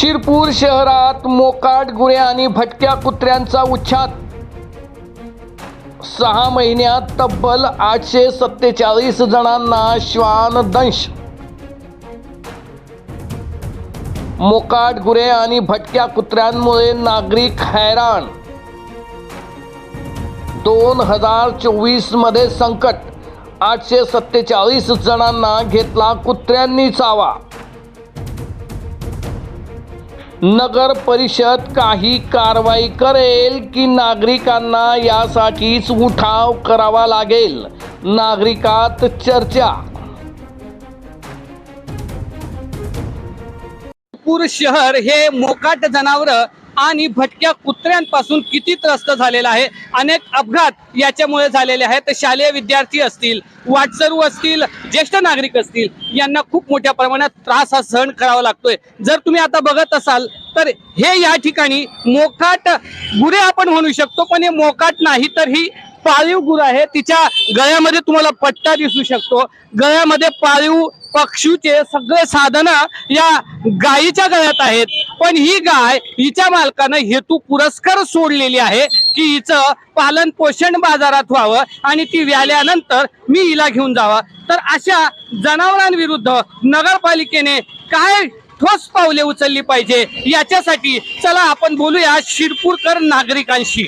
शिरपूर शहरात मोकाट गुरे आणि भटक्या कुत्र्यांचा उच्छाद. सहा महिन्यात तब्बल आठशे सत्तेचाळीस जणांना श्वानदंश मोकाट गुरे आणि भटक्या कुत्र्यांमुळे नागरिक हैराण. दोन हजार चोवीसमध्ये संकट. आठशे सत्तेचाळीस जणांना घेतला कुत्र्यांनी चावा. नगर परिषद काही कारवाई करेल की नागरिकांना यासाठीच उठाव करावा लागेल? नागरिकात चर्चा. नागपूर शहर हे मोकाट जनावर आणि भटक्या कुत्र्यांपासून किती त्रस्त झालेला आहे? अनेक अपघात याच्यामुळे झालेले आहेत. शालेय विद्यार्थी असतील वाटसरू असतील ज्येष्ठ नागरिक असतील यांना खूप मोठ्या प्रमाणात त्रास हा सहन करावा लागतोय. जर तुम्ही आता बघत असाल तर हे या ठिकाणी मोकाट गुरे आपण म्हणू शकतो पण हे मोकाट नाही तर ही पाळीव गुर आहे. तिच्या गळ्यामध्ये तुम्हाला पट्टा दिसू शकतो. गळ्यामध्ये पाळीव पक्षूचे सगळे साधनं या गायीच्या गळ्यात आहेत. पण ही गाय हिच्या मालकानं हेतू पुरस्कार सोडलेली आहे की हिचं पालन पोषण बाजारात व्हावं आणि ती व्याल्यानंतर मी हिला घेऊन जावं. तर अशा जनावरांविरुद्ध नगरपालिकेने काय ठोस पावले उचलली पाहिजे याच्यासाठी चला आपण बोलूया शिरपूरकर नागरिकांशी.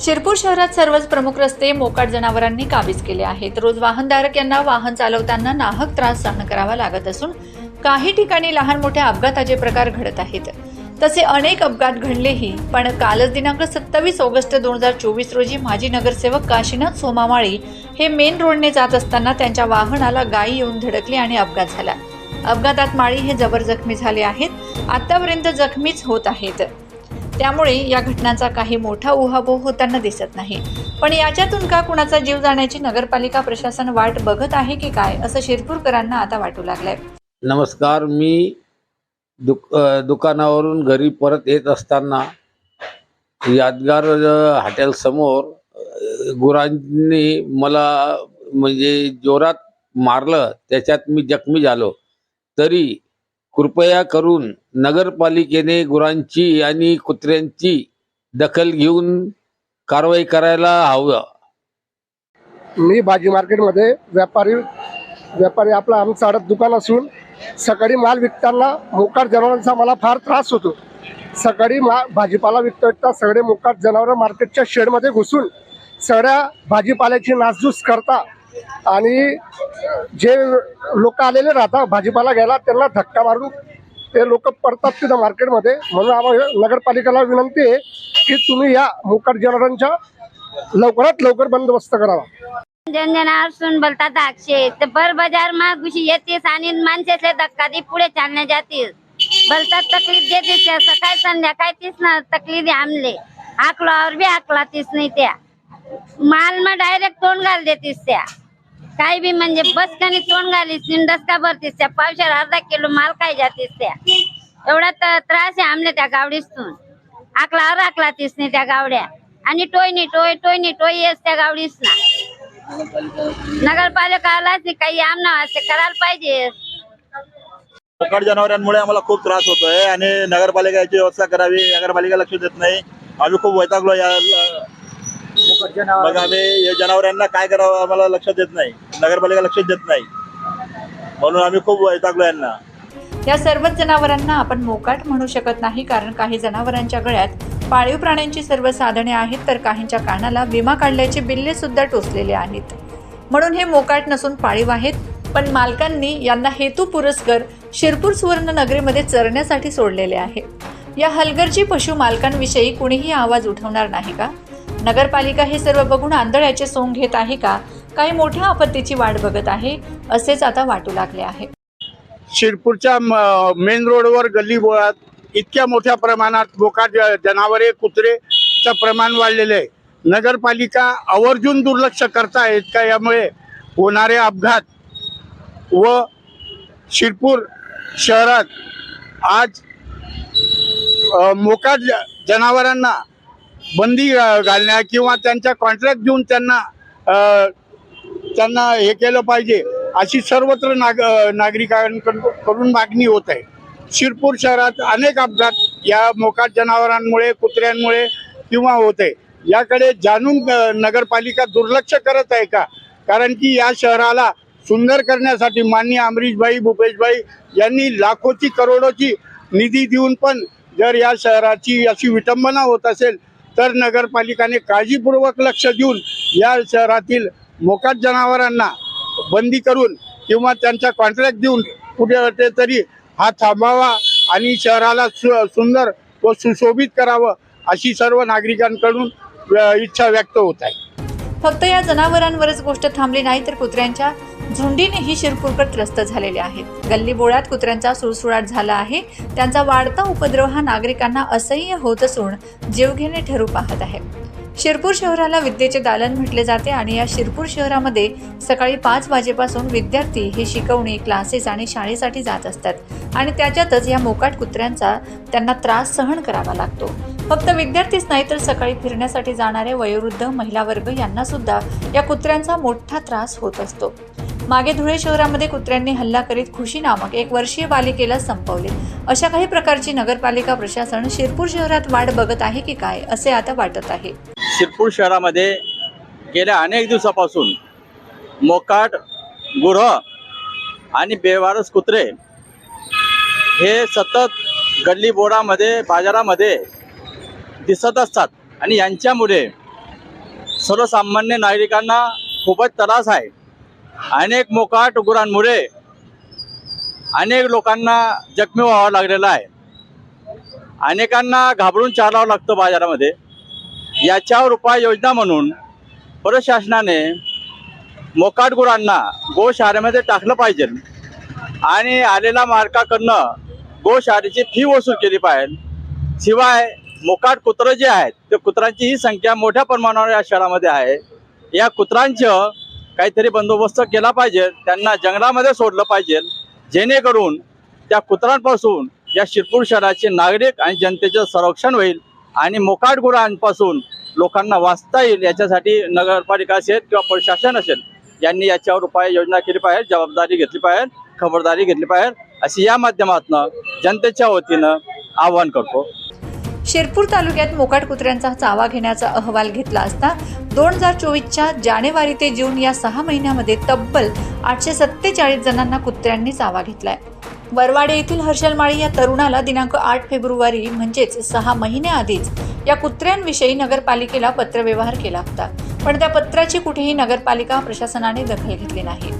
शिरपूर शहरात सर्वच प्रमुख रस्ते मोकाट जनावरांनी काबीज केले आहेत. रोज वाहनधारक यांना वाहन चालवताना नाहक त्रास सहन करावा लागत असून काही ठिकाणी लहान मोठ्या अपघाताचे प्रकार घडत आहेत. तसे अनेक अपघात घडलेही पण कालच दिनांक सत्तावीस ऑगस्ट दोन हजार चोवीस रोजी माजी नगरसेवक काशीनाथ सोमामाळी हे मेन रोडने जात असताना त्यांच्या वाहनाला गायी येऊन धडकली आणि अपघात झाला. अपघातात माळी हे जबर जखमी झाले आहेत. आतापर्यंत जखमीच होत आहेत. त्यामुळे या घटनांचा काही मोठा उहापोह होताना दिसत नाही. पण याच्यातून का कुणाचा जीव जाण्याची नगरपालिका प्रशासन वाट बघत आहे की काय असं शिरपूरकरांना आता वाटू लागलंय. नमस्कार मी दुक दुकानावरून घरी परत येत असताना यादगार हॉटेल हॉटेलसमोर गुरांनी मला म्हणजे जोरात मारलं त्याच्यात मी जखमी झालो. तरी कृपया करून नगरपालिकेने गुरांची आणि कुत्र्यांची दखल घेऊन कारवाई करायला हवं. मी भाजी मार्केटमध्ये व्यापारी व्यापारी आपलं आमचं आडत दुकान असून सकाळी माल विकताना मोकाट जनावरांचा मला फार त्रास होतो. सकाळी मा भाजीपाला विकता विकता सगळे मोकाट जनावरं मार्केटच्या शेडमध्ये घुसून सगळ्या भाजीपाल्याची नासधूस करता आणि जे लोक आलेले राहतात भाजीपाला घ्यायला त्यांना धक्का मारून ते लोक पडतात तिथं मार्केटमध्ये. म्हणून आम्हाला नगरपालिकेला विनंती आहे की तुम्ही या मोकाट जनावरांच्या लवकरात लवकर बंदोबस्त करावा. सुन बोलतात दाक्षे तर बर बाजार मा घुशी येतीस आणि माणसाचे धक्का दी पुढे चालण्या जातील. बोलतात तकलीफ देतीस त्या सकाळी संध्याकाळी तीस ना तकलीफ आमले. आकलावर बी आकला तीस नाही त्या. माल मग डायरेक्ट तोंड घाल देतीस त्या. काही बी म्हणजे बसकानी तोंड घालीस डसका भरतीस त्या पावशावर अर्धा किलो माल काय जातीस त्या. एवढा त- त्रास आहे आमले त्या गावडीतून आकला आकला तीस नाही त्या गावड्या. आणि टोयनी टोय टोयनी टोय येस त्या गावडीस ना नगरपालिका आलाच नाही काही आमना वास्ते करायला पाहिजे. मोकाट जनावरांमुळे आम्हाला खूप त्रास होतोय आणि नगरपालिका याची व्यवस्था करावी नगरपालिका लक्ष देत नाही. आम्ही खूप वैतागलो या मग आम्ही या जनावरांना काय करावं आम्हाला लक्ष देत नाही. नगरपालिका लक्ष देत नाही. म्हणून आम्ही खूप वैतागलो यांना. या सर्वच जनावरांना आपण मोकाट म्हणू शकत नाही कारण काही जनावरांच्या गळ्यात पाळीव प्राण्यांची सर्व साधने आहेत तर काहींच्या कानाला विमा काढल्याचे बिल्ले सुद्धा टोचलेले आहेत. म्हणून हे मोकाट नसून पाळीव आहेत पण मालकांनी यांना हेतू पुरस्कर शिरपूर सुवर्ण नगरीमध्ये चरण्यासाठी सोडलेले आहे. या हलगर्जी पशु मालकांविषयी कुणीही आवाज उठवणार नाही का? नगरपालिका हे सर्व बघून आंधळ्याचे सोंग घेत आहे का? काही मोठ्या आपत्तीची वाट बघत आहे असेच आता वाटू लागले आहे. शिरपूरच्या मेन रोडवर गल्ली बोळात इतक्या मोठ्या प्रमाणात बोकाट जनावरे कुत्रेचं प्रमाण वाढलेलं आहे. नगरपालिका आवर्जून दुर्लक्ष करतायत का यामुळे होणारे अपघात व शिरपूर शहरात आज मोकाट जनावरांना बंदी घालण्या किंवा त्यांचा कॉन्ट्रॅक्ट देऊन त्यांना त्यांना हे केलं पाहिजे अशी सर्वत्र नाग नागरिकांकडून मागणी होत आहे. शिरपूर शहरात अनेक अपघात या मोकाट जनावरांमुळे कुत्र्यांमुळे किंवा होत आहे. याकडे जाणून नगरपालिका दुर्लक्ष करत आहे का? कारण की या शहराला सुंदर करण्यासाठी माननीय अमरीशभाई भूपेशभाई यांनी लाखोची करोडोची निधी देऊन पण जर या शहराची अशी विटंबना होत असेल तर नगरपालिकाने काळजीपूर्वक लक्ष देऊन या शहरातील मोकाट जनावरांना बंदी करून किंवा त्यांचा कॉन्ट्रॅक्ट देऊन कुठे तरी हा थांबावा आणि शहराला सु सुंदर व सुशोभित करावं अशी सर्व नागरिकांकडून इच्छा व्यक्त होत आहे. फक्त या जनावरांवरच गोष्ट थांबली नाही तर कुत्र्यांच्या झुंडीनेही शिरपूरकर त्रस्त झालेले आहेत. गल्लीबोळ्यात कुत्र्यांचा सुळसुळाट झाला आहे. त्यांचा वाढता उपद्रव हा नागरिकांना असह्य होत असून जीवघेणे ठरू पाहत आहे. शिरपूर शहराला विद्येचे दालन म्हटले जाते आणि या शिरपूर शहरामध्ये सकाळी पाच वाजेपासून विद्यार्थी हे शिकवणी क्लासेस आणि शाळेसाठी जात असतात. आणि त्याच्यातच या मोकाट कुत्र्यांचा त्यांना त्रास सहन करावा लागतो. फक्त विद्यार्थीच नाही तर सकाळी फिरण्यासाठी जाणारे वयोवृद्ध महिला वर्ग यांना सुद्धा या कुत्र्यांचा मोठा त्रास होत असतो. मागे धुळे शहरामध्ये कुत्र्यांनी हल्ला करीत खुशी नामक एक वर्षीय बालिकेला संपवले. अशा काही प्रकारची नगरपालिका प्रशासन शिरपूर शहरात वाढ बघत आहे की काय असे आता वाटत आहे. शिरपूर शहरामध्ये गेल्या अनेक दिवसापासून मोकाट गुरं आणि बेवारस कुत्रे हे सतत गल्ली बोडामध्ये बाजारामध्ये दिसत असतात आणि यांच्यामुळे सर्वसामान्य नागरिकांना खूपच त्रास आहे. अनेक मोकाट गुरांमुळे अनेक लोकांना जखमी व्हावं लागलेलं आहे. अनेकांना घाबरून चालावं लागतं बाजारामध्ये. याच्यावर उपाययोजना म्हणून प्रशासनाने मोकाट गुरांना गोशाळेमध्ये टाकलं पाहिजे आणि आलेला मार्काकडनं गोशाळेची फी वसूल केली पाहिजे. शिवाय मोकाट कुत्रं जे आहेत ते कुत्रांची ही संख्या मोठ्या प्रमाणावर या शहरामध्ये आहे. या कुत्रांचं काहीतरी बंदोबस्त केला पाहिजे त्यांना जंगलामध्ये सोडलं पाहिजे जेणेकरून त्या कुत्रांपासून या शिरपूर शहराचे नागरिक आणि जनतेचं संरक्षण होईल आणि मोकाट गुरांपासून लोकांना वाचता येईल याच्यासाठी नगरपालिका असेल किंवा प्रशासन असेल यांनी याच्यावर उपाययोजना केली पाहिजे जबाबदारी घेतली पाहिजे खबरदारी घेतली पाहिजे अशी या माध्यमातून जनतेच्या वतीनं आवाहन करतो. शिरपूर तालुक्यात मोकाट कुत्र्यांचा चावा घेण्याचा अहवाल घेतला असता दोन हजार चोवीसच्या जानेवारी ते जून या सहा महिन्यामध्ये तब्बल आठशे सत्तेचाळीस जणांना कुत्र्यांनी चावा घेतलाय. वरवाडे येथील हर्षल माळी या तरुणाला दिनांक आठ फेब्रुवारी म्हणजेच सहा महिन्याआधीच या कुत्र्यांविषयी नगरपालिकेला पत्रव्यवहार केला होता. पण त्या पत्राची कुठेही नगरपालिका प्रशासनाने दखल घेतली नाही.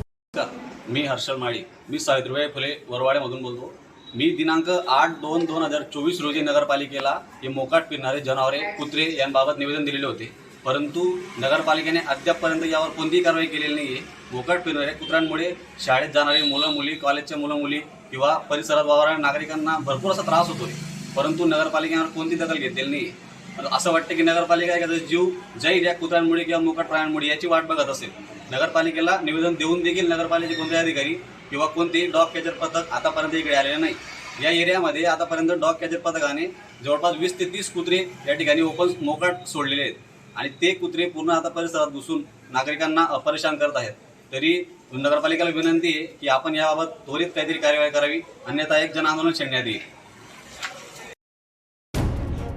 मी हर्षल माळी मी सावित्रीबाई फुले वरवाड्यामधून बोलतो. मी दिनांक आठ दोन दोन हजार चोवीस रोजी नगरपालिकेला हे मोकाट फिरणारे जनावरे कुत्रे यांबाबत निवेदन दिलेले होते. परंतु नगरपालिकेने अद्यापपर्यंत यावर कोणतीही कारवाई केलेली नाही आहे मोकट फिरणाऱ्या कुत्र्यांमुळे शाळेत जाणारी मुलं मुली कॉलेजच्या मुलं मुली किंवा परिसरात वावरणाऱ्या नागरिकांना भरपूर असा त्रास होतोय. परंतु नगरपालिकेवर कोणती दखल घेतलेली नाही आहे असं वाटतं की नगरपालिका एखादा जीव जाईल या कुत्र्यांमुळे किंवा मोकट प्राण्यांमुळे याची वाट बघत असेल. नगरपालिकेला निवेदन देऊन देखील नगरपालिकेचे कोणते अधिकारी किंवा कोणतेही डॉग कॅचर पथक आतापर्यंत इकडे आलेले नाही. या एरियामध्ये आतापर्यंत डॉग कॅचर पथकाने जवळपास वीस ते तीस कुत्रे या ठिकाणी ओपन मोकट सोडलेले आहेत. आणि ते कुत्रे पूर्ण आता परिसरात घुसून नागरिकांना अ, परेशान करत आहेत. तरी नगरपालिकेला विनंती आहे की आपण याबाबत त्वरित काहीतरी कार्यवाही करावी. अन्यथा एक जन आंदोलन छेडण्यात येईल.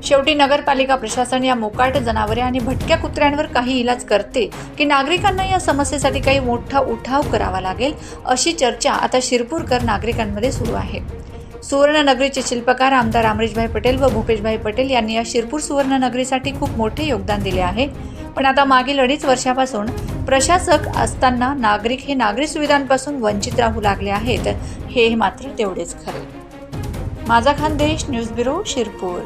शेवटी नगरपालिका प्रशासन या मोकाट जनावरे आणि भटक्या कुत्र्यांवर काही इलाज करते की नागरिकांना या समस्येसाठी काही मोठा उठाव करावा लागेल अशी चर्चा आता शिरपूरकर नागरिकांमध्ये सुरू आहे. सुवर्णनगरीचे शिल्पकार आमदार अमरीशभाई पटेल व भूपेशभाई पटेल यांनी या शिरपूर सुवर्णनगरीसाठी खूप मोठे योगदान दिले आहे. पण आता मागील अडीच वर्षापासून प्रशासक असताना नागरिक हे नागरी सुविधांपासून वंचित राहू लागले आहेत. हे मात्र तेवढेच खरे. माझा खानदेश न्यूज ब्युरो शिरपूर.